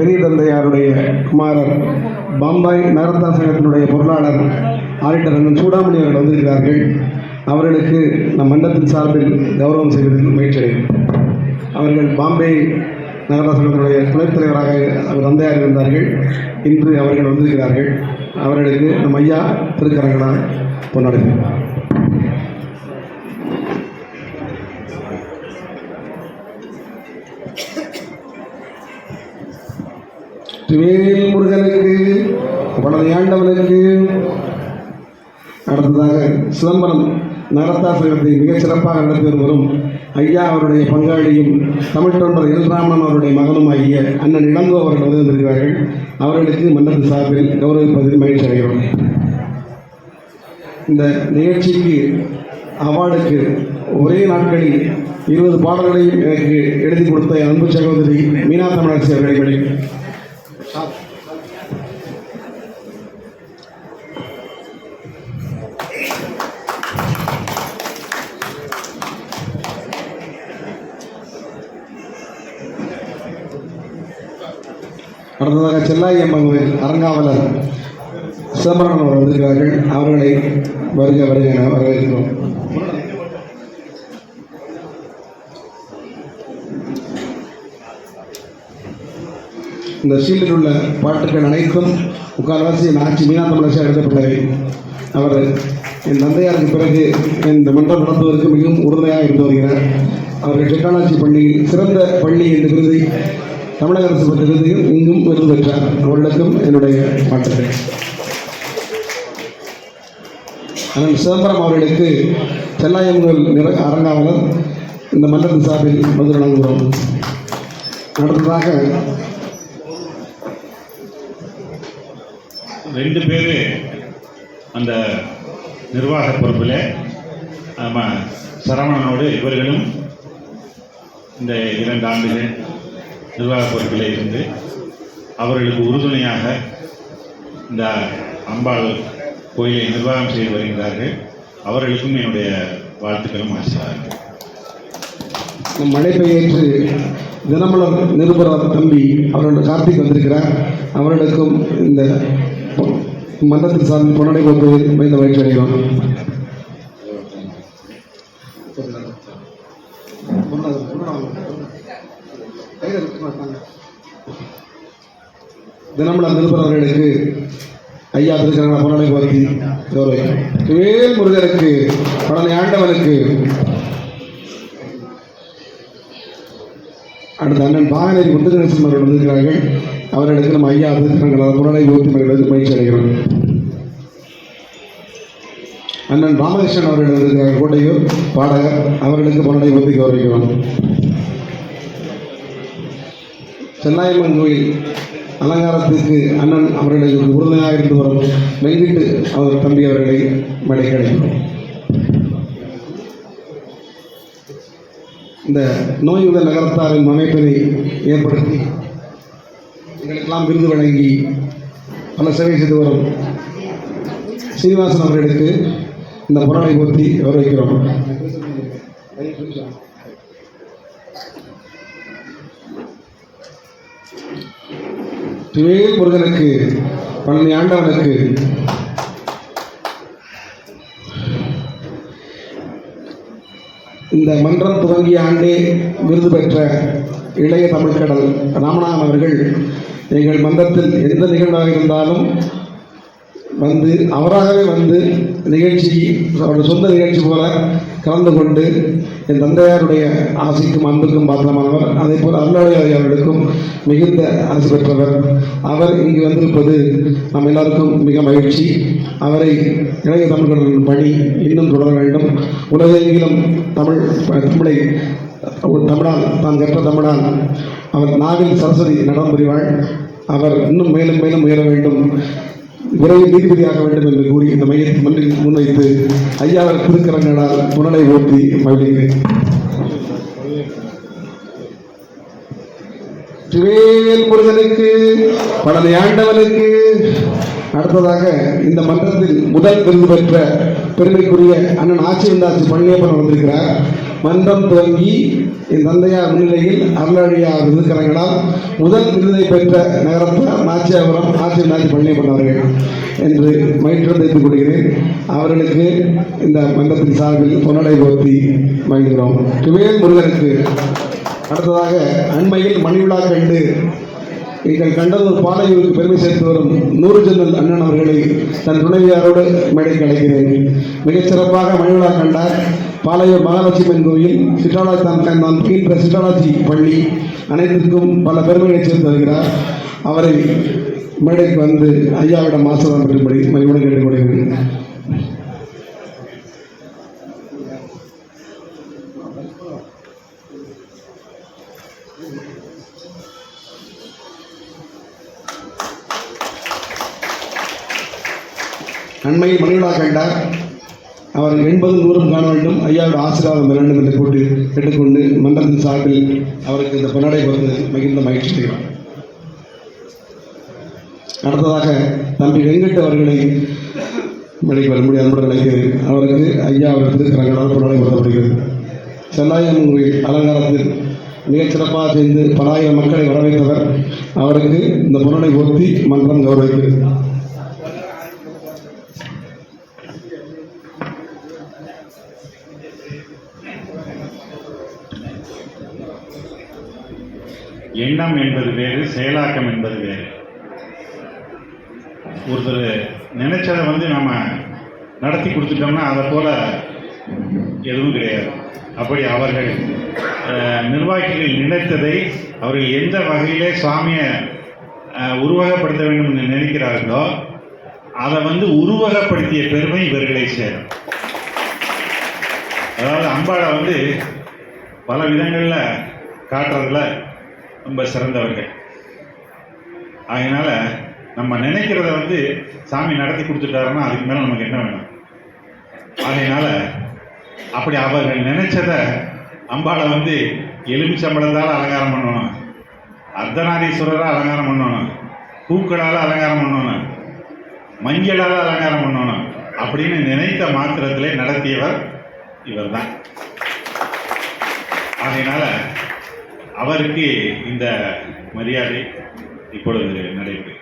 பெரிய தந்தையாருடைய குமாரர் பம்பாய் நரத்தா சங்கத்தினுடைய பொருளாளர் ஆடிட்டர் அண்ணன் சூடாமணி அவர்கள் வந்திருக்கிறார்கள். அவர்களுக்கு நம் மன்றத்தின் சார்பில் கௌரவம் செய்வதற்கு முயற்சி அவர்கள் பாம்பே நகர சங்கத்தினுடைய துணைத் தலைவராக அவர் தந்தையார் இருந்தார்கள். இன்று அவர்கள் வந்திருக்கிறார்கள். அவர்களுக்கு நம் ஐயா திருக்கரங்களால் கொண்டாடுகிறார் வேல் முருகனுக்கு வலது அடுத்ததாக சிதம்பரம் நகரத்தார் மிகச் சிறப்பாக நடத்தி வரும் ஐயா அவருடைய பங்காளியும் தமிழ் தொண்டர் எல்ராமன் அவருடைய மகனும் ஆகிய அண்ணன் இளங்கோ அவர்கள் வந்து வந்திருக்கிறார்கள் அவர்களுக்கு மன்னர் சார்பில் கௌரவிப்பதில் மகிழ்ச்சி அடைகிறோம். இந்த நிகழ்ச்சிக்கு அவார்டுக்கு ஒரே நாட்களில் இருபது பாடல்களையும் எனக்கு எழுதி கொடுத்த அன்பு சகோதரி மீனா தமிழரசி அவர்களை அடுத்ததாக செல்லாய் அம்மன் கோயில் அரங்காவலர் சிதம்பரம் அவர்கள் வந்திருக்கிறார்கள் அவர்களை வருக வருக என வரவேற்கிறோம். இந்த ஷீல்டில் உள்ள பாட்டுகள் அனைத்தும் முக்கால்வாசி என் ஆட்சி மீனா தமிழரசி எழுதப்பட்டவை அவர் என் தந்தையாருக்கு பிறகு இந்த மன்றம் நடத்துவதற்கு மிகவும் உறுதுணையாக இருந்து வருகிறார். அவர்கள் டெக்னாலஜி பள்ளியில் சிறந்த பள்ளி என்ற விருதை தமிழக அரசு பெற்ற விருதையும் இங்கும் விருது பெற்றார். அவர்களுக்கும் என்னுடைய பாட்டுகள் அண்ணன் சிதம்பரம் அவர்களுக்கு செல்லாயங்கள் நிற அரங்காவலர் இந்த மன்றத்தின் சார்பில் பதில் வழங்குகிறோம் அடுத்ததாக ரெண்டு பேர் அந்த நிர்வாக பொறுப்பில் நம்ம சரவணனோடு இவர்களும் இந்த இரண்டு ஆண்டுகள் நிர்வாக பொறுப்பில் இருந்து அவர்களுக்கு உறுதுணையாக இந்த அம்பாள் கோயிலை நிர்வாகம் செய்து வருகிறார்கள் அவர்களுக்கும் என்னுடைய வாழ்த்துக்களும் ஆசிரியர்கள் மழை பெய்யற்று தினமலர் நிருபர் தம்பி அவரோட கார்த்திக் வந்திருக்கிறார். அவர்களுக்கும் இந்த மன்றத்தின் சார்பில் பொன்னடை கொடுப்பதில் மிகுந்த மகிழ்ச்சி அடைகிறோம். தினமலர் நிருபர் அவர்களுக்கு ஐயா திருக்கிறாங்க பொன்னடை கோரிக்கை கௌரவம் வேல் முருகனுக்கு பழனி ஆண்டவனுக்கு. அடுத்த அண்ணன் பாகனேரி முத்துகணேசன் அவர்கள் வந்திருக்கிறார்கள். அவர்களுக்கு நம்ம ஐயா திருக்கரங்களால் முரணை ஊற்றி மகிழ்வது மகிழ்ச்சி அடைகிறோம். அண்ணன் ராமகிருஷ்ணன் அவர்கள் வந்திருக்கிறார் கோட்டையூர் பாடகர் அவர்களுக்கு பொருளை ஊற்றி கௌரவிக்கிறோம் சென்னாயம்மன் கோயில் அலங்காரத்திற்கு அண்ணன் அவர்களுக்கு உறுதுணையாக இருந்து வரும் வெங்கிட்டு அவர் தம்பி அவர்களை மடை கிடைக்கிறோம் இந்த நோயுள்ள நகரத்தாரின் அமைப்பினை ஏற்படுத்தி எங்களுக்கெல்லாம் விருது வழங்கி பல சேவை செய்து வரும் சீனிவாசன் அவர்களுக்கு இந்த பொருளை ஊற்றி வரவேற்கிறோம். திவேல் முருகனுக்கு பழனி ஆண்டவனுக்கு இந்த மன்றம் துவங்கிய ஆண்டே விருது பெற்ற இளைய தமிழ்கடல் ராமநாதன் அவர்கள் எங்கள் மன்றத்தில் எந்த நிகழ்வாக இருந்தாலும் வந்து அவராகவே வந்து நிகழ்ச்சி அவருடைய சொந்த நிகழ்ச்சி போல கலந்து கொண்டு என் தந்தையாருடைய ஆசைக்கும் அன்புக்கும் பாத்திரமானவர் அதே போல் அருளாளி அவர்களுக்கும் மிகுந்த ஆசை பெற்றவர். அவர் இங்கு வந்திருப்பது நம் எல்லாருக்கும் மிக மகிழ்ச்சி. அவரை இளைய தமிழர்களின் பணி இன்னும் தொடர வேண்டும். உலகெங்கிலும் தமிழ் தமிழை ஒரு தமிழான் தான் கற்ற தமிழான் அவர் நாவில் சரஸ்வதி நடம் புரிவாள். அவர் இன்னும் மேலும் மேலும் உயர வேண்டும். விரைவில் நீதிபதியாக வேண்டும் என்று கூறி இந்த மையத்தை மன்றில் முன்வைத்து ஐயாவர் திருக்கரங்களால் புனலை ஓட்டி மகிழ்கிறேன். திவேல் முருகனுக்கு பழனி ஆண்டவனுக்கு அடுத்ததாக இந்த மன்றத்தில் முதல் விருது பெற்ற பெருமைக்குரிய அண்ணன் ஆட்சியந்தாசி பழனியப்பன் வந்திருக்கிறார். மன்றம் துவங்கி என் தந்தையார் முன்னிலையில் அருளாழியா விருதுக்கரங்களால் முதல் விருதை பெற்ற நகரத்தார் நாச்சியாபுரம் ஆட்சி நாச்சி பழனியப்பன் அவர்கள் என்று மகிழ்ச்சியோடு தெரிவித்துக் கொள்கிறேன். அவர்களுக்கு இந்த மன்றத்தின் சார்பில் பொன்னடை போர்த்தி மகிழ்கிறோம் துவேல் முருகனுக்கு அடுத்ததாக அண்மையில் மணிவிழா கண்டு எங்கள் கண்டலூர் பாலையூருக்கு பெருமை சேர்த்து வரும் நூறு ஜன்னல் அண்ணன் அவர்களை தன் துணைவியாரோடு மேடைக்கு அழைக்கிறேன். மிகச் சிறப்பாக மணிவிழா கண்டார். பாளைய மகாலட்சுமி கோயில் சிட்டாளா தான் தான் சிற்றாலாஜி பள்ளி அனைத்திற்கும் பல பெருமைகளை சேர்த்து வருகிறார் அவரை மேடைக்கு வந்து ஐயாவிடம் ஆசிர்வாதம் பெறும்படி மகிழ்வுடன் கேட்டுக்கொள்கிறேன். நன்மையை மணிவிழா கண்டார். அவர் எண்பது நூறும் காண வேண்டும். ஐயாவோட ஆசீர்வாதம் பெற வேண்டும் என்று கூட்டி கேட்டுக்கொண்டு மன்றத்தின் சார்பில் அவருக்கு இந்த பொன்னடை பொறுத்து மிகுந்த மகிழ்ச்சி செய்கிறார் அடுத்ததாக தம்பி வெங்கட் அவர்களை மேடைக்கு வரும்படி அன்புடன் அவருக்கு ஐயா அவர் திருக்கரங்களால் பொன்னடை கொடுக்கப்படுகிறது செல்லாயம் கோயில் அலங்காரத்தில் மிகச்சிறப்பாக செய்து பல ஆயிரம் மக்களை வரவேற்றவர். அவருக்கு இந்த பொருளை ஒத்தி மன்றம் கௌரவிக்கிறது எண்ணம் என்பது வேறு செயலாக்கம் என்பது வேறு. ஒருத்தர் நினைச்சதை வந்து நம்ம நடத்தி கொடுத்துட்டோம்னா அதை போல எதுவும் கிடையாது. அப்படி அவர்கள் நிர்வாகிகள் நினைத்ததை அவர்கள் எந்த வகையிலே சுவாமியை உருவகப்படுத்த வேண்டும் என்று நினைக்கிறார்களோ அதை வந்து உருவகப்படுத்திய பெருமை இவர்களை சேரும். அதாவது அம்பாளை வந்து பல விதங்களில் காட்டுறதுல ரொம்ப சிறந்தவர்கள். அதனால் நம்ம நினைக்கிறத வந்து சாமி நடத்தி கொடுத்துட்டாருன்னா அதுக்கு மேலே நமக்கு என்ன வேணும்? அதனால் அப்படி அவர்கள் நினைச்சத அம்பாளை வந்து எலுமிச்சம்பளத்தால் அலங்காரம் பண்ணணும். அர்த்தநாரீஸ்வரராக அலங்காரம் பண்ணணும். பூக்களால் அலங்காரம் பண்ணணும். மஞ்சளால் அலங்காரம் பண்ணணும். அப்படின்னு நினைத்த மாத்திரத்திலே நடத்தியவர் இவர்தான். அதனால் அவருக்கு இந்த மரியாதை இப்பொழுது நடைபெறும்